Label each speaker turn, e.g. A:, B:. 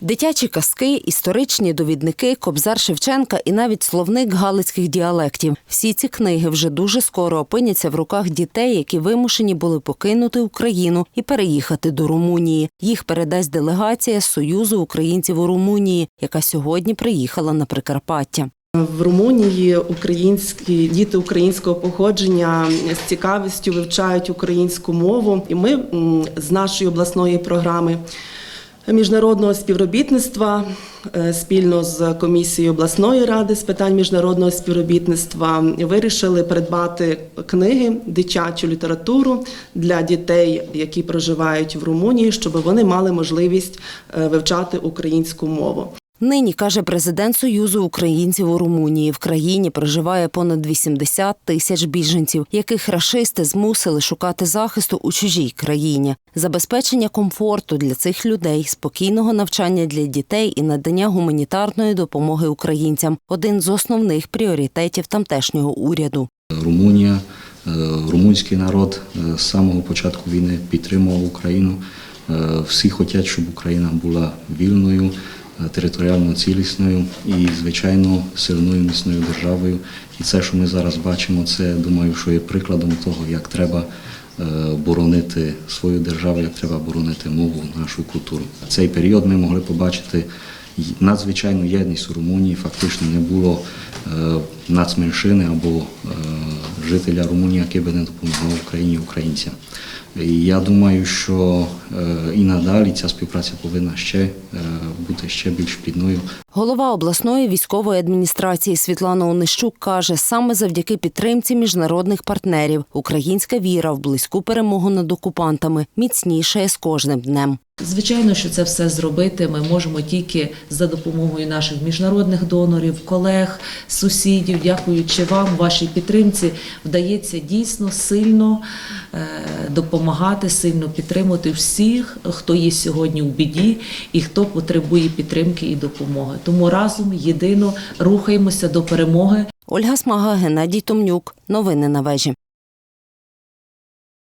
A: Дитячі казки, історичні довідники, Кобзар Шевченка і навіть словник галицьких діалектів. Всі ці книги вже дуже скоро опиняться в руках дітей, які вимушені були покинути Україну і переїхати до Румунії. Їх передасть делегація Союзу українців у Румунії, яка сьогодні приїхала на Прикарпаття.
B: В Румунії українські діти українського походження з цікавістю вивчають українську мову, і ми з нашої обласної програми міжнародного співробітництва е, спільно з комісією обласної ради з питань міжнародного співробітництва вирішили придбати книги, дитячу літературу для дітей, які проживають в Румунії, щоб вони мали можливість е, вивчати українську мову.
A: Нині каже президент Союзу українців у Румунії. В країні проживає понад 80 тисяч біженців, яких рашисти змусили шукати захисту у чужій країні. Забезпечення комфорту для цих людей, спокійного навчання для дітей і надання гуманітарної допомоги українцям один з основних пріоритетів тамтешнього уряду.
C: Румунія, е, румунський народ е, з самого початку війни підтримував Україну. Е, Всі хочуть, щоб Україна була вільною, територіально цілісною і, звичайно, сильною міцною державою. І це, що ми зараз бачимо, це думаю, що є прикладом того, як треба е, боронити свою державу, як треба боронити мову, нашу культуру. В цей період ми могли побачити надзвичайну єдність у Румунії. Фактично не було е, нацменшини або е, жителя Румунії, який би не допомагав Україні українцям. Я думаю, що е, і надалі ця співпраця повинна ще е, бути ще більш плідною.
A: Голова обласної військової адміністрації Світлана Онищук каже, саме завдяки підтримці міжнародних партнерів українська віра в близьку перемогу над окупантами міцнішає з кожним днем.
D: Звичайно, що це все зробити ми можемо тільки за допомогою наших міжнародних донорів, колег, сусідів. Дякуючи вам, вашій підтримці, вдається дійсно сильно е, допомагати, сильно підтримувати всіх, хто є сьогодні у біді і хто потребує підтримки і допомоги. Тому разом єдино рухаємося до перемоги.
A: Ольга Смага, Геннадій Томнюк. Новини на вежі.